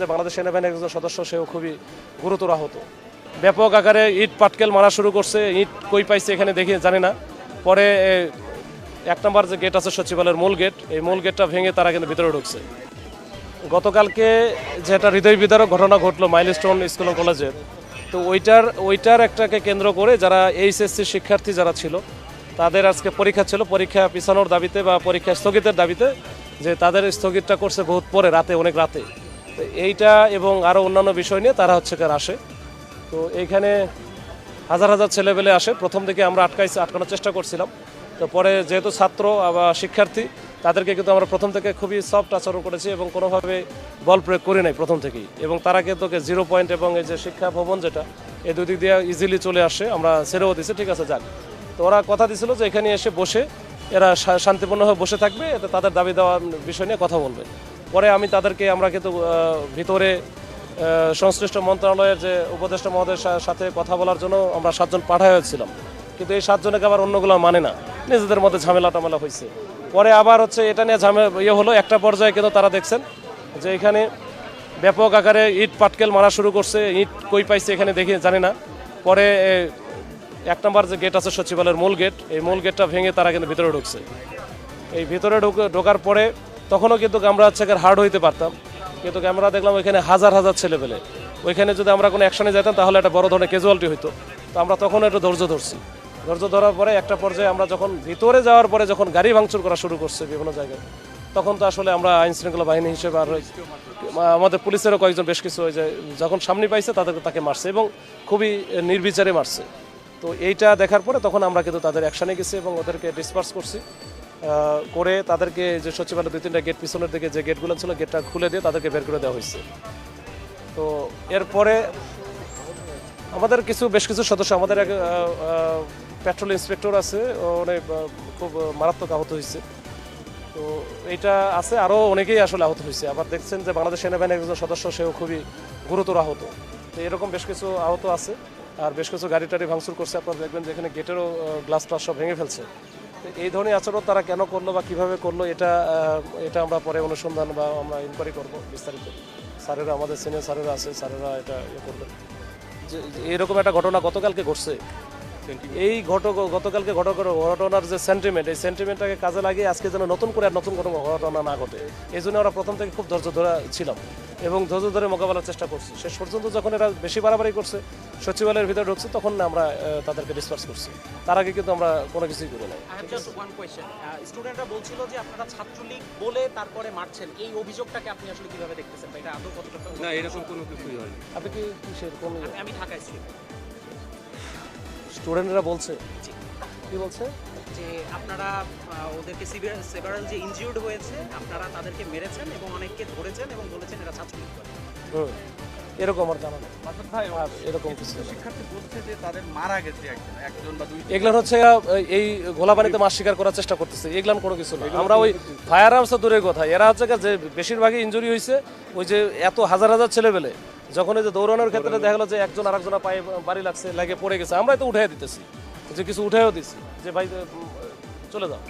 যে বাংলাদেশ সেনাবাহিনীর একজন সদস্য, সেও খুবই গুরুতর আহত। ব্যাপক আকারে ইট পাটকেল মারা শুরু করছে। ইট কই পাইছে এখানে দেখি, জানি না। পরে এক নম্বর যে গেট আছে সচিবালয়ের মূল গেট এই মূল গেটটা ভেঙে তারা কিন্তু ভিতরে ঢুকছে। গতকালকে যেটা হৃদয় বিদারক ঘটনা ঘটলো মাইলস্টোন স্কুল ও কলেজের তো ওইটার ওইটার একটাকে কেন্দ্র করে যারা এইচএসসি শিক্ষার্থী যারা ছিল, তাদের আজকে পরীক্ষা ছিল। পরীক্ষা পিছানোর দাবিতে বা পরীক্ষা স্থগিতের দাবিতে যে তাদের স্থগিতটা করছে বহুত পরে, রাতে, অনেক রাতে। তো এইটা এবং আরও অন্যান্য বিষয় নিয়ে তারা হচ্ছে আসে। তো এইখানে হাজার হাজার ছেলেবেলে আসে। প্রথম দিকে আমরা আটকাইছি, আটকানোর চেষ্টা করছিলাম। তো পরে যেহেতু ছাত্র বা শিক্ষার্থী, তাদেরকে কিন্তু আমরা প্রথম থেকে খুবই সফট আচরণ করেছি এবং কোনোভাবে বল প্রয়োগ করি নাই প্রথম থেকেই। এবং তারা কিন্তু জিরো পয়েন্ট এবং এই যে শিক্ষা ভবন যেটা, এই দুই দিক দিয়ে ইজিলি চলে আসে। আমরা ছেড়েও দিছি, ঠিক আছে, যাক। তো ওরা কথা দিছিল যে এখানে এসে বসে, এরা শান্তিপূর্ণভাবে বসে থাকবে, এতে তাদের দাবি দেওয়ার বিষয় নিয়ে কথা বলবে। পরে আমি তাদেরকে, আমরা কিন্তু ভিতরে সংশ্লিষ্ট মন্ত্রণালয়ের যে উপদেষ্টা মহোদয়ের সাথে কথা বলার জন্য আমরা সাতজন পাঠাই হয়েছিলাম। কিন্তু এই সাতজনকে আবার অন্যগুলো মানে না। নিজেদের মধ্যে ঝামেলা টামেলা হয়েছে পরে আবার হচ্ছে এটা নিয়ে ঝামেলা ইয়ে হলো একটা পর্যায়ে কিন্তু তারা দেখছেন যে এখানে ব্যাপক আকারে ইট পাটকেল মারা শুরু করছে। ইট কই পাইছে এখানে দেখি, জানি না। পরে এক নম্বর যে গেট আছে সচিবালয়ের মূল গেট, এই মূল গেটটা ভেঙে তারা কিন্তু ভিতরে ঢুকছে। এই ভিতরে ঢুকে, ঢোকার পরে তখনও কিন্তু আমরা হচ্ছে হার্ড হইতে পারতাম। কিন্তু আমরা দেখলাম ওইখানে হাজার হাজার ছেলে পেলে ওইখানে যদি আমরা কোনো অ্যাকশনে যেতাম তাহলে একটা বড় ধরনের ক্যাজুয়ালিটি হইতো। তো আমরা তখন একটু ধৈর্য ধরছি। ধৈর্য ধরার পরে একটা পর্যায়ে আমরা যখন ভিতরে যাওয়ার পরে যখন গাড়ি ভাঙচুর করা শুরু করছে বিভিন্ন জায়গায়, তখন তো আসলে আমরা আইন শৃঙ্খলা বাহিনী হিসেবে আর আমাদের পুলিশেরও কয়েকজন বেশ কিছু হয়ে যায় যখন সামনে পাইছে তাদেরকে তাকে মারছে এবং খুবই নির্বিচারে মারছে। তো এইটা দেখার পরে তখন আমরা কিন্তু তাদের অ্যাকশানে গেছি এবং ওদেরকে ডিসপার্স করছি। করে তাদেরকে যে সচিবালয় দুই তিনটা গেট পিছনের দিকে যে গেটগুলো ছিল গেটটা খুলে দিয়ে তাদেরকে বের করে দেওয়া হয়েছে। তো এরপরে আমাদের কিছু, বেশ কিছু সদস্য, আমাদের এক পেট্রোল ইন্সপেক্টর আছে অনেক খুব মারাত্মক আহত হয়েছে। তো এইটা আছে আরও অনেকেই আসলে আহত হয়েছে। আবার দেখছেন যে বাংলাদেশ সেনাবাহিনীর একজন সদস্য, সেও খুবই গুরুতর আহত। তো এরকম বেশ কিছু আহত আছে, আর বেশ কিছু গাড়ি টাড়ি ভাঙচুর করছে। আপনারা দেখবেন যে এখানে গেটেরও গ্লাস টাস সব ভেঙে ফেলছে। এই ধরনের আচরণ তারা কেন করল বা কীভাবে করল এটা এটা আমরা পরে অনুসন্ধান বা আমরা ইনকোয়ারি করব বিস্তারিত। স্যারেরা আমাদের সিনিয়র স্যারেরা আছে, স্যারেরা এটা ইয়ে করবেন এরকম একটা ঘটনা গতকালকে ঘটছে। এই ঘটক গতকালকে ঘটক ঘটনার যে সেন্টিমেন্ট এই সেন্টিমেন্টটাকে কাজে লাগিয়ে আজকে যেন নতুন করে আর নতুন কোনো ঘটনা না ঘটে। এই জন্য আমরা প্রথম থেকে খুব ধৈর্য ধরে ছিলাম এবং ধৈর্য ধরে মোকাবেলার চেষ্টা করছি। শেষ পর্যন্ত যখন এরা বেশি বাড়াবাড়ি করছে সচিবালয়ের ভিতরে ঢুকছে তখন না আমরা তাদেরকে ডিসপার্স করছি। তার আগে কিন্তু আমরা কোনো কিছুই করি নাই. স্টুডেন্টরা বলছিল যে আপনারা ছাত্রলীগ বলে তারপরে মারছেন। এই অভিযোগটাকে আপনি আসলে কীভাবে দেখতেছেন এটা আদৌ কতটা না এরকম কোনো কিছুই হয়নি। আপনি কি কিসের কোন আমি- আমি ঢাকায় ছিলাম। স্টুডেন্টরা বলছে। কি বলছে? যে আপনারা ওদেরকে সেভারাল যে ইনজিউর্ড হয়েছে আপনারা তাদেরকে মেরেছেন এবং অনেককে ধরেছেন এবং বলেছেন এরা ছাত্রলীগ করে। এরকম আমার জানা নেই ভাই আর এরকম কিছু এগুলো হচ্ছে এই গোলাবাড়িতে মাছ শিকার করার চেষ্টা করতেছে। এগুলান কোনো কিছু না। আমরা ওই ফায়ার আর্মস দূরের কথা। এরা হচ্ছে যে বেশিরভাগই ইনজুরি হয়েছে ওই যে এত হাজার হাজার ছেলেবেলে যখন এই যে দৌড়ানোর ক্ষেত্রে দেখা গেলো যে একজন আরেকজনের পায়ে বাড়ি লাগছে লাগে পড়ে গেছে। আমরাই তো উঠাই দিতেছি। যে কিছু উঠাইও দিছি। যে ভাই চলে যাও।